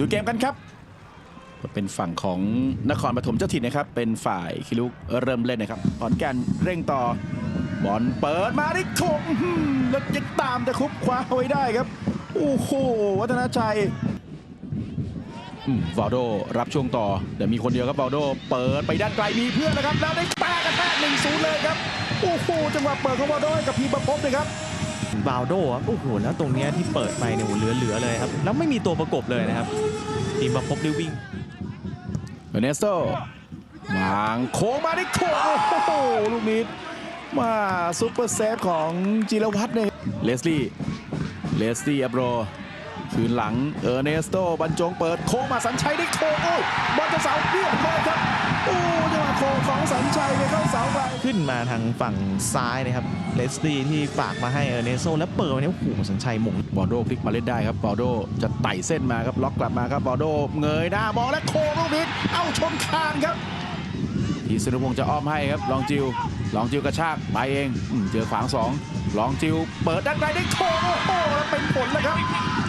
ดูเกมกันครับ เป็นฝั่งของนครปฐมเจ้าถิ่นนะครับ เป็นฝ่ายคิรุกเริ่มเล่นนะครับขอนแก่นเร่งต่อบอลเปิดมาได้โคงอื้อหือแล้วยังตามแต่คุบคว้าเอาไว้ได้ครับ โอ้โห วัฒนาชัยอืมวาโดรับช่วงต่อแต่มีคนเดียวครับวาโดเปิดไปด้านไกลมีเพื่อนนะครับ แล้วได้แปะกันแทกหนึ่งศูนย์เลยครับ โอ้โห จังหวะเปิดของวาโดกับพีประพบเลยครับ บาวโดครับโอ้โหแล้วตรงเนี้ยที่เปิดไปเนี่ยโอ้โหเหลือๆเลยครับแล้วไม่มีตัวประกบเลยนะครับทีมประพบได้วิ่งเอเนสโตวางโค้งมาได้โค้งโอ้โหลูกนี้มาซุปเปอร์เซฟของจิรวัตรเนี่ยเลสลี่เลสลี่อับโรคืนหลังเออร์เนสโตบรรจงเปิดโค้งมาสัญชัยได้โค้งโอ้ยบอลจะเสาเรียบร้อยครับโอ้จังหวะโค้งของสัญชัยไปเข้าเสาไป ขึ้นมาทางฝั่งซ้ายนะครับเลสตี้ที่ฝากมาให้เออร์เนโซแล้วเปิดมาเนี่ยโอ้โหสัญชัยหมงบอลโดพลิกมาเล่นได้ครับบอลโดจะไต่เส้นมาครับล็อกกลับมาครับบอลโดเงยหน้ามองและโค้งลูกนี้เอ้าชนคานครับทีสุนพงศ์จะอ้อมให้ครับลองจิวลองจิวกระชากไปเองอืมเจอขวางสองลองจิวเปิดด้านในได้โค้งโอ้โหแล้วเป็นผลแล้วครับ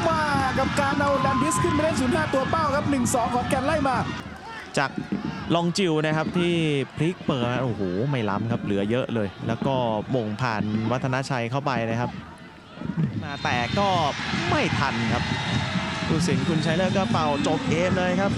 มากับการเอาดันดิสขึ้นมาเล่นศูนย์ห้าตัวเป้าครับ 1-2 ของแกนไล่มา จากลองจิวนะครับที่พลิกเปิดโอ้โหไม่ล้ำครับเหลือเยอะเลย แล้วก็บ่งผ่านวัฒนชัยเข้าไปนะครับ มาแต่ก็ไม่ทันครับผู้สินคุณชัยเลอร์ก็เป่าจบเกมเลยครับ